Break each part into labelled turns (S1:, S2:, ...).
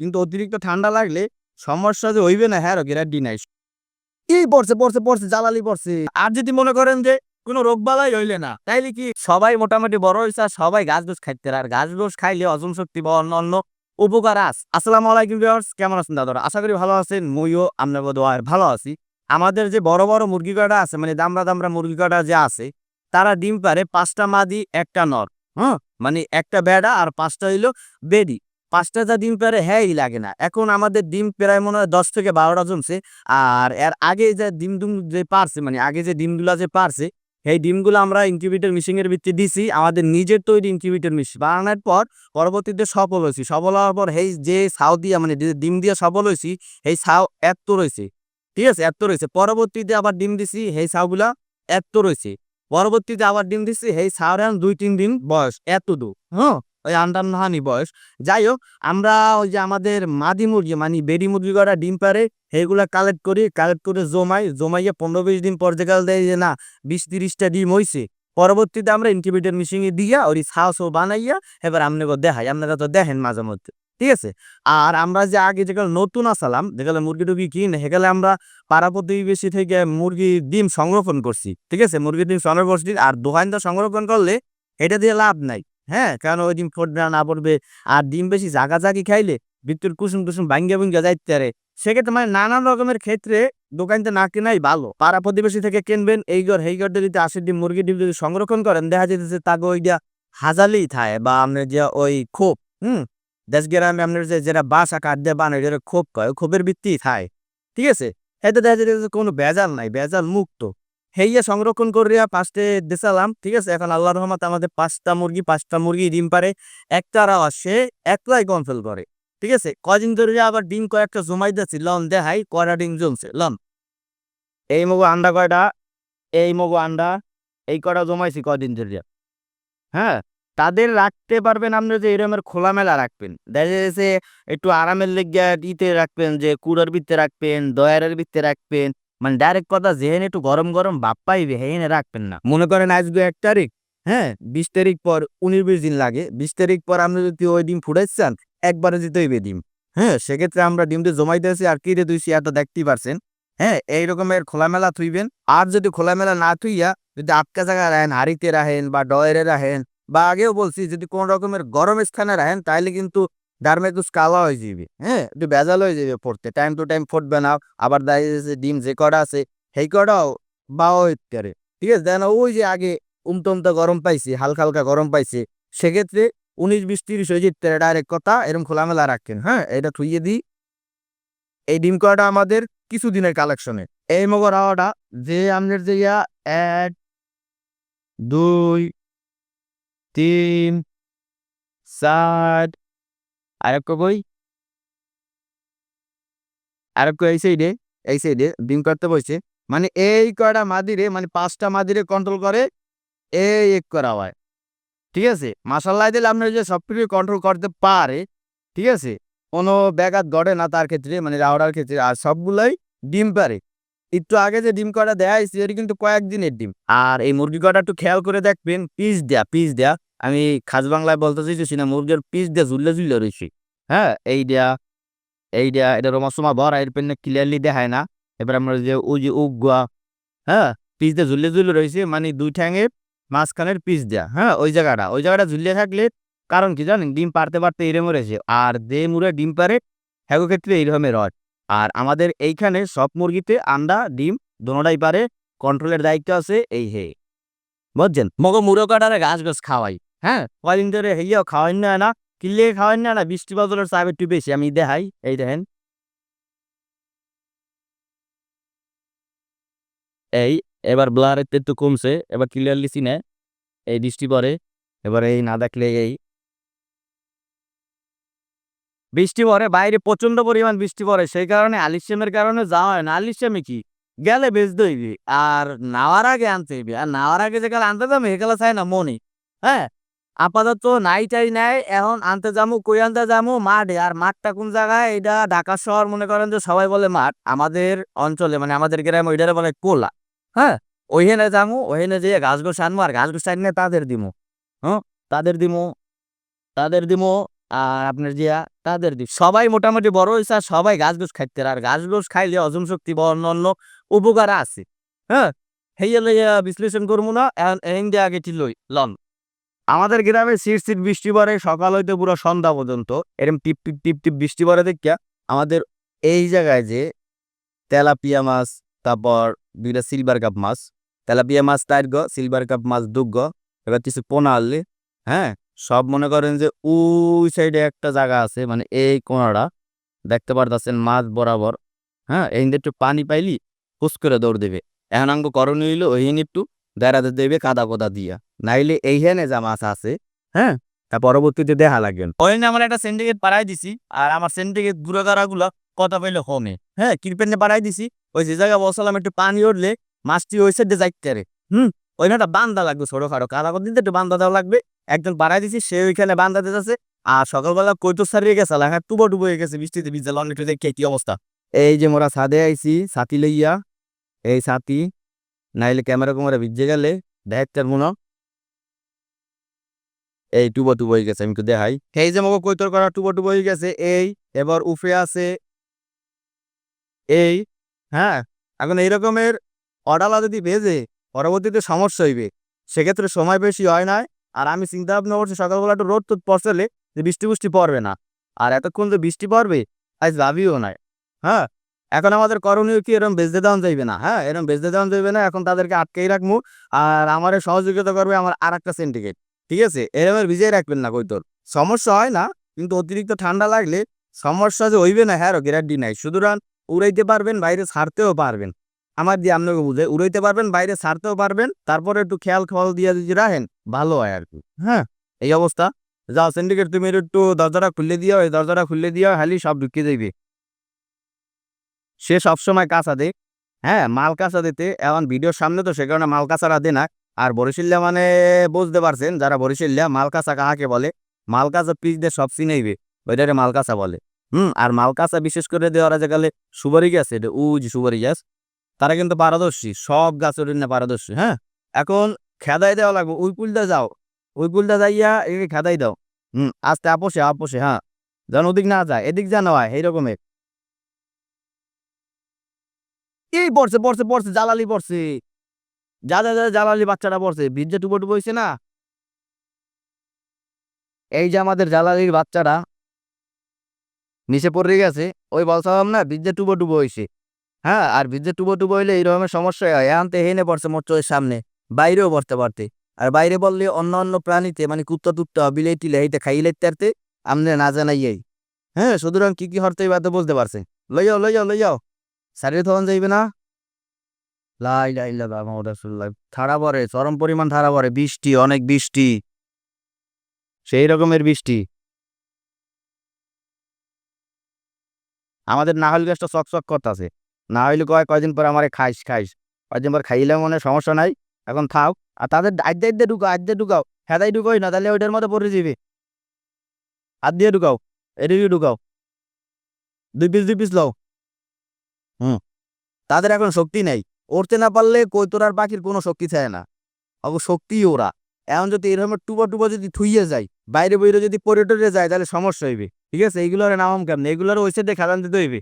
S1: কিন্তু অতিরিক্ত ঠান্ডা লাগলে সমস্যা যে হইবে না হ্যাঁ গ্যারান্টি নাই এই পড়ছে পড়ছে পড়ছে, জ্বালালি পড়ছে। আর যদি মনে করেন যে কোনো রোগ বালাই হইলে না, তাইলে কি সবাই মোটামুটি বড় হয়েছে আর সবাই গাছ গোছ খাইতে আর গাছ গোছ খাইলে হজম শক্তি বা অন্য অন্য উপকার আস আসসালামু আলাইকুম কেমন আছেন দাদারা? আশা করি ভালো আছেন, মুইও আপনার দোয়ার ভালো আছি। আমাদের যে বড় বড় মুরগি কটা আছে মানে দামরা দামরা মুরগি কটা যে আছে, তারা ডিম পারে পাঁচটা মাদি, একটা নর হ্যাঁ? মানে একটা বেড়া আর পাঁচটা হইল বেডি। পাঁচটা ডিম পারে হ্যাঁই লাগে না। এখন আমাদের ডিম প্রায় মনে হয় দশ থেকে বারোটা জমছে। আর এর আগে যে ডিম ডুম যে পারছে মানে আগে যে ডিমগুলা যে পারছে, সেই ডিমগুলো আমরা ইনকিউবেটর মেশিনের ভিত্তি দিছি। আমাদের নিজের তৈরি ইনকিউবেটর মেশিন বানানোর পর পরবর্তীতে সফল হয়েছি। সফল হওয়ার পর এই যে ছাও দিয়া মানে ডিম দিয়ে সফল হয়েছি এই ছাও এত রয়েছে। ঠিক আছে? এত রয়েছে। পরবর্তীতে আবার ডিম দিছি, সেই ছাউগুলা এত রয়েছে। পরবর্তীতে আবার ডিম দিছি ছাওর এখন দুই তিন দিন বয়স। এত দু হ্যাঁ? ওই আন্ডার নাহানি বয়স। যাই হোক আমরা ওই যে আমাদের মাদি মুরগি মানে বেডি মুরগি করা ডিম পারে সেগুলা কালেক্ট করি কালেক্ট করে জমাই, জমাইয়ে পনেরো বিশ দিন পর কাল দেয় যে না, বিশ তিরিশটা ডিম হইছে। পরবর্তীতে আমরা ইনকিউবেটর মেশিনে দিয়া ওই ছাও বানাইয়া এবার আপনাকে দেখাই, আপনারা তো দেখেন মাঝে মধ্যে, ঠিক আছে? আর আমরা যে আগে যেগুলো নতুন আসালাম যেগুলো মুরগি টুরগি কিনে সেগুলো আমরা পাড়া প্রতিবেশী থেকে মুরগি ডিম সংরক্ষণ করছি, ঠিক আছে? মুরগির ডিম সংরক্ষণ করছি, আর দোকানটা সংরক্ষণ করলে এটা দিয়ে লাভ নাই। হ্যাঁ কারণ ওই ডিম ফুটবে না পড়বে? আর ডিম বেশি জাগা জাগি খাইলে ভিতর কুসুম কুসুম ভাঙ্গা ভুঙ্গা যাইতে পারে। সেক্ষেত্রে মানে নানান রকমের ক্ষেত্রে দোকানতে না কেনাই ভালো। পাড়া প্রতিবেশী থেকে কিনবেন, এই ঘর এই ঘর যদি আশি ডিম, মুরগি ডিম যদি সংরক্ষণ করেন, দেখা যেতেছে তাকে ওইটা হাজালি থায় বা আপনার যে ওই খোপ, হুম? দেশ গ্রামে আপনার যে, যেটা বাসা কাঠ দিয়ে বানায়, যেটা খোপ কয় খোপের ভিত্তি থায়। ঠিক আছে? এতে দেখা যেতেছে কোনো বেজাল নাই বেজাল মুক্ত। হেইয়া সংরক্ষণ করিয়া পাঁচটে দেশালাম ঠিক আছে? এখন আল্লাহ রহমত আমাদের পাঁচটা মুরগি পাঁচটা মুরগি ডিম পারে একটা আওয়াজ সে একলাই কনফেল করে, ঠিক আছে? কদিন ধরে আবার ডিম কয়েকটা জমাই দিচ্ছি লন দেখাই কয়টা ডিম জমছে, লন। এই মগু আন্ডা কয়টা? এই মগু আন্ডা, এই কটা জমাইছি কদিন ধরে হ্যাঁ? তাদের রাখতে পারবেন আপনি যে এরমের খোলামেলা রাখবেন। দেখা যাচ্ছে একটু আরামের লেগে ইতে রাখবেন, যে কুড়ার ভিতরে রাখবেন, দয়ারের ভিত্তে রাখবেন মানে ডাইরেক্ট কথা যেহেন একটু গরম গরম ভাব পাইবে হেনে রাখবেন না। মনে করেন আজকে এক তারিখ হ্যাঁ বিশ তারিখ পর উনিশ বিশ দিন লাগে। বিশ তারিখ পর আপনি যদি ওই ডিম ফুটাইছেন একবারে দিতে হইবে ডিম। হ্যাঁ সেক্ষেত্রে আমরা ডিমটা জমাই দিয়েছি আর কি রে তুই এত দেখতেই পারছেন। হ্যাঁ এই রকমের খোলামেলা থুইবেন। আর যদি খোলামেলা না থুইয়া যদি আটকা জায়গা রাখেন, হাড়িতে রাখেন বা ডয়েরে রাখেন, বা আগেও বলছি যদি কোন রকমের গরম স্থানে রাখেন তাহলে কিন্তু ডারমেকুস কালা হয়ে যাবে হ্যাঁ? একটু ভেজাল হয়ে যাবে পড়তে। টাইম টু টাইম ফুটবে না আবার দেখা যাচ্ছে ডিম যে কটা আছে, সেই কটাও বাও হইতে ঠিক আছে? দেন ওই যে আগে উমতমতা গরম পাইছে, হালকা হালকা গরম পাইছে, সেক্ষেত্রে উনিশ বিশ তিরিশ হয়ে যেতে ডাইরেক্ট কথা এরকম খোলামেলা রাখেন হ্যাঁ? এটা থুইয়ে দিই। এই ডিম কটা আমাদের কিছুদিনের কালেকশনে এই মগর হাওয়াটা যে আমাদের যে ইয়া, এক, দুই, তিন, চার আরেক কই আরেক এই সাইডে এই সাইডে ডিম করতে বসছে। মানে এই কয়টা মাদিরে মানে পাঁচটা মাদিরে কন্ট্রোল করে, এই এক করা হয়। ঠিক আছে? মাসাল্লাহ দিলে আপনি যে সব কিছু কন্ট্রোল করতে পারে। ঠিক আছে? কোনো ব্যাঘাত ঘটে না তার ক্ষেত্রে মানে রাওড়ার ক্ষেত্রে। আর সবগুলোই ডিম পারে। একটু আগে যে ডিম কটা দেয়া এটি কিন্তু কয়েকদিনের ডিম। আর এই মুরগি কটা একটু খেয়াল করে দেখবেন, পিস দেয়া পিস দেয়া। আমি খাস বাংলায় বলতে চাইতেছি না, মুরগির পিস দিয়ে ঝুললে ঝুললে রয়েছে হ্যাঁ এই দেয়া এই দেয়া, এটা রমা সমা ভরা এর পেন ক্লিয়ারলি দেখায় না। এবার আমরা যে ওই যে উগুয়া হ্যাঁ পিস দিয়ে ঝুললে ঝুলে রয়েছে মানে দুই ঠ্যাঙের মাঝখানের পিস দেয়া হ্যাঁ ওই জায়গাটা ওই জায়গাটা ঝুলিয়ে থাকলে কারণ কি জানেন, ডিম পারতে পারতে এরম রয়েছে আর যে মুরে ডিম পারে হ্যাঁ ক্ষেত্রে এইরকমের হয় আর আমাদের এইখানে সব মুরগিতে আন্ডা, ডিম দোনোটাই পারে কন্ট্রোলের দায়িত্ব আছে এই হে। বুঝছেন? মগ মুরো কাটারে গাছ গাছ খাওয়াই। হ্যাঁ? কয়দিন ধরে হেইয়াও খাওয়াই না না কিনলে খাওয়াই না না, বৃষ্টি বদলের চাপ একটু বেশি, আমি দেখাই, এই দেখেন। এই, এবার ব্লার একটু কমছে, এবার ক্লিয়ারলি চিনে এই বৃষ্টি পরে, এবার এই না দেখলে এই। বৃষ্টি পড়ে বাইরে প্রচণ্ড পরিমাণ বৃষ্টি পড়ে সেই কারণে আলিশ্যামের কারণে যাওয়া হয় না। আলিশ্যামে কি? গেলে বেচতে হইবে আর নাওয়ার আগে আনতে হইবে, আর নাওয়ার আগে যে কালে আনতে যাব সেগুলো চাই না মনে হ্যাঁ? আপাতত নাই টাই নাই এখন আনতে যাব কই আনতে যাব মাঠে আর মাঠটা কোন জায়গায়? এটা ঢাকা শহর মনে করেন যে সবাই বলে মাঠ। আমাদের অঞ্চলে মানে আমাদের গ্রামে ওইটারে বলে কোলা। হ্যাঁ? ওইখানে যাব ওইখানে যেয়ে গাছ গোছ আনব আর গাছ গোছ আনলে তাদের দিমো। হ্যাঁ তাদের দিমো তাদের দিমো আর আপনার যে তাদের দিক সবাই মোটামুটি বড় হয়েছে আর সবাই গাছ গোছ খাইতে আর গাছ গোছ খাইলে হজম শক্তি বা অন্য উপকার আছে। হ্যাঁ? লইয়া বিশ্লেষণ করব না দিয়ে আগে লই, লন। আমাদের গ্রামে সিট সিট বৃষ্টি পড়ে, সকাল হইতে পুরো সন্ধ্যা পর্যন্ত। এরকম টিপ টিপ টিপ টিপ বৃষ্টি পড়ে দেখিয়া আমাদের এই জায়গায় যে তেলাপিয়া মাছ, তারপর দুইটা সিলভার কাপ মাছ। তেলাপিয়া মাছ তাইর গ সিলভার কাপ মাছ দুগ্গ এবার কিছু পোনা আনলে হ্যাঁ? সব মনে করেন যে ওই সাইডে একটা জায়গা আছে মানে এই কোনাটা। দেখতে পারতেছেন মাছ বরাবর হ্যাঁ? এই একটু পানি পাইলি, হুস করে দৌড় দেবে। এখন আঙ্গ করণীয় হইল ওইখানে একটু দেড়াতে দেবে কাদা কোদা দিয়া। নাইলে এইখানে যা মাছ আছে হ্যাঁ? তা পরবর্তীতে দেখা লাগবে ওইখানে আমার একটা সিন্ডিকেট পাড়াই দিছি, আর আমার সিন্ডিকেট গুড়াগাড়াগুলো কথা পাইলে হোমে হ্যাঁ কিরপেনে পাড়াই দিছি, ওই যে জায়গা বসালাম একটু পানি উঠলে, মাছটি ওই সাইডে যাইতে হুম? ওইখানে একটা বান্দা লাগবে ছোটো খাটো কাদা করে দিতে একটু বান্দা দেওয়া লাগবে। একজন বাড়াই দিছি, সে ওইখানে বান্দা দিতেছে আর সকালবেলা কইতো সারিয়ে গেছে লেখা টুবো টুবো হয়ে গেছে, বৃষ্টিতে ভিজে লন একটু দেখে কি অবস্থা। এই যে মোরা ছাদে আইছি, ছাতি লইয়া, এই ছাতি নাইলে ক্যামেরা কুমারা ভিজে গেলে দেখতে মনে। এই টুবো টুবো হয়ে গেছে, আমি একটু দেখাই। এই যে মগো কৈতর করা টুবো টুবো হয়ে গেছে, এই, এবার উফে আছে, এই হ্যাঁ এখন এই রকমের অডালা যদি ভেজে পরবর্তীতে সমস্যা হইবে, সেক্ষেত্রে সময় বেশি হয় না। আর আমি চিন্তা ভাবনা করছি, সকালবেলা একটু রোদ টোদ পড়লে যে বৃষ্টি বৃষ্টি পড়বে না। আর এতক্ষণ যে বৃষ্টি পড়বে, আজ ভাবিও নাই হ্যাঁ এখন আমাদের করণীয় কি? এরকম বেচতে দেওয়া যাইবে না হ্যাঁ? এরকম বেচতে দেওয়া যাইবে না, এখন তাদেরকে আটকেই রাখব আর আমার সহযোগিতা করবে আমার আর একটা সিন্ডিকেট ঠিক আছে? এরকম ভিজিয়ে রাখবেন না কই তোর সমস্যা হয় না, কিন্তু অতিরিক্ত ঠান্ডা লাগলে সমস্যা যে হইবে না হ্যাঁ গ্যারান্টি নাই। সুতরাং উড়াইতে পারবেন, বাইরে ছাড়তেও পারবেন। আমার দিয়ে আপনাকে বুঝে উড়াইতে পারবেন, বাইরে ছাড়তেও পারবেন, তারপরে একটু খেয়াল খেয়াল দিয়ে যদি রাখেন, ভালো হয় আর কি হ্যাঁ? এই অবস্থা। যাও সিন্ডিকেট তুমি একটু দরজাটা খুললে দিও, এই দরজাটা খুললে দিও হালি সব ঢুকিয়ে দেবে। সে সবসময় কাঁচা দে হ্যাঁ মাল কাঁচা দিতে, এখন ভিডিওর সামনে তো সে কারণে মাল কাঁচারা দে না আর বরিশিল্লা মানে বুঝতে পারছেন, যারা বরিশিল্লা মাল কাঁচা কাহাকে বলে? মাল কাঁচা পিস দিয়ে সব চিনেইবে, ওইটারে মাল কাঁচা বলে। হুম, আর মাল কাঁচা বিশেষ করে দেওয়ার যে গেলে সুপারি গাছ, এটা উজ সুপারি গাছ, তারা কিন্তু পারদর্শী, সব গাছের না পারদর্শী হ্যাঁ? এখন খেদাই দেওয়া লাগবে, ওই পুলটা যাও, ওই পুলটা যাইয়া একে খেদাই দাও। হুম, আস্তে আপোষে আপোষে হ্যাঁ যেন ওদিক না যায়, এদিক যেন হয় এই রকমের এই পড়ছে পড়ছে পড়ছে, জালালি পড়ছে। যা যা যা, জালালি বাচ্চাটা পড়ছে। ভিজে টুপো টুপো হয়েছে না? এই যে আমাদের জালালির বাচ্চাটা নিচে পড়ে গেছে, ওই বলছিলাম না ভিজে টুবো টুবো হয়েছে হ্যাঁ আর ভিজে টুবো টুবো হইলে এই রকমের সমস্যা হয়। এখানতে হেনে পড়ছে মোট চোখের সামনে, বাইরেও পড়তে পারতে। আর বাইরে বললে অন্য অন্য প্রাণীতে মানে কুত্তা টুত্তা বিলাই টিলে এইটা খাই লাইতে আরতে আমনে না জানাইয়াই। হ্যাঁ সুতরাং কি কি হরতে বাদ বলতে পারছে। লই যাও লই যাও লই যাও সারিয়ে তখন যাইবে না। লাই লাই, লা রাসূলুল্লাহ থাড়া পরে, চরম পরিমাণ থাড়া পরে, বৃষ্টি, অনেক বৃষ্টি। সেই রকমের বৃষ্টি। আমাদের না নাহল গাছটা চক চক করতেছে। না হইলে কয়, কয়দিন পর আমারে খাইস খাইস। কয়দিন পর খাইলে মনে সমস্যা নাই। এখন থাও আর তাদের আদ্যে আদ্যে ঢুকাও আদ্যে ঢুকাও। হেদাই ঢুকাই না, তাহলে ওইটার মধ্যে পড়ে যাবে হাত দিয়ে ঢুকাও, এদিকে ঢুকাও। দুই পিস দুই পিস লও। তাদের এখন শক্তি নেই। উড়তে না পারলে কৈতরার পাখির কোনো শক্তি থাকে না। অব শক্তি ওরা। এখন যদি এরকম টুবা টুবা যদি থুইয়ে যায়, বাইরে বইরে যদি পর্যটনে যায়, তাহলে সমস্যা হইবে। ঠিক আছে? এইগুলোর নাম কেমন? এগুলোর ওই সাইডে খেলান দিতে হইবে।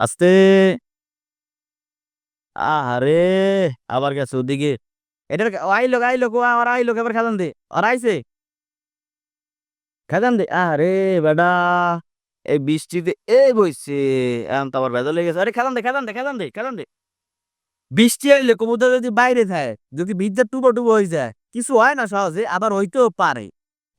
S1: আস্তে। আরে আবার গেছে ওদিকে। এটার আইলো আইলো কো আমার আইলো এবার খেলান দে। আর আইছে? খেলান দে। আরে বেডা এই বৃষ্টিতে, এই বইছে, এখন তো আবার বেদা লেগেছে আরে খেলান দে খেলান দে খেলান দে খেলান দে। বৃষ্টি আইলে কবুতর যদি বাইরে থাকে, যদি ভিতরে টুবো টুবো হয়ে যায়, কিছু হয় না সহজে, আবার হইতেও পারে।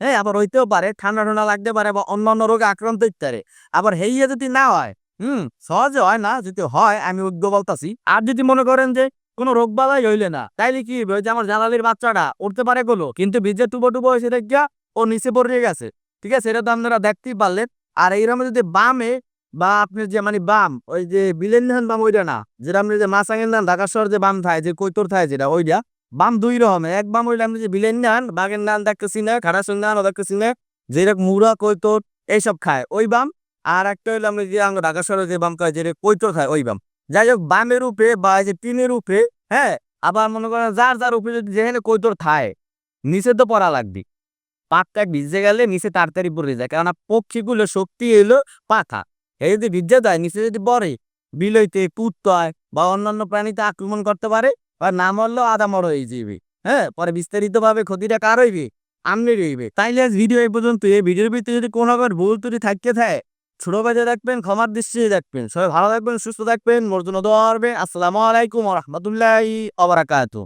S1: হ্যাঁ আবার হইতেও পারে, ঠান্ডা ঠান্ডা লাগতে পারে বা অন্যান্য রোগে আক্রান্ত হইতে পারে। আবার হেইয়া যদি না হয়, হুম, সহজে হয় না, যদি হয়, আমি উদ্যোগ বলতাছি। আর যদি মনে করেন যে কোনো রোগ বালাই হইলে না, তাইলে কি? ওই যে আমার জালালির বাচ্চাটা উঠতে পারে গুলো, কিন্তু ভিজে টুবো টুবো হয়েছে দেখিয়া ও নিচে পড়ে গেছে। ঠিক আছে, এটা তো আপনারা দেখতেই পারলেন। আর এইরকম যদি বামে বা আপনি যে মানে বাম, ওই যে বিলেন ধান বাম ওইটা না, যেটা আপনি যে মাছাঙ্গের ধান ঢাকা শহর যে বাম থাকে, যে কৈতর থাকে যেটা, ওইটা, বাম দুই রকমের। এক বাম হইলে আপনি যে বিলেন ধান বাগের ধান দেখতেছি না খারাসুন ধান দেখতেছি না, যেরকম মুড়া, কৈতর এইসব খায়, ওই বাম। আর একটা হইল আমরা যে আমরা ঢাকা শহরে যে বাম খায়, যেটা কৈতর খায়, ওই বাম। যাই হোক, বামের উপরে বা যে টিনের উপরে হ্যাঁ আবার মনে করেন যার যার উপরে যদি যেখানে কৈতর থায় নিচে তো পড়া লাগবে। পাতটা ভিজে গেলে নিচে তাড়াতাড়ি পড়ে যায়। কেননা পক্ষীগুলো শক্তি এলো পাখা। এই যদি ভিজে যায়, নিচে যদি পড়ে, বিলইতে পুত্তয় বা অন্যান্য প্রাণীতে আক্রমণ করতে পারে, বা না মরলেও আধা মর হয়ে যাবে হ্যাঁ পরে বিস্তারিত ভাবে ক্ষতিটা কার হইবে? আমনি রইবে তাইলে আজ ভিডিও এই পর্যন্ত। এই ভিডিওর ভিতরে যদি কোনো আবার ভুল ত্রুটি থাকতে থাকে, ছোট বাজে দেখবেন, ক্ষমার দৃষ্টিতে দেখবেন। সবাই ভালো থাকবেন, সুস্থ থাকবেন, মোর জন্য দোয়া আসসালামু আলাইকুম রহমতুল্লাহ আবরাকাতু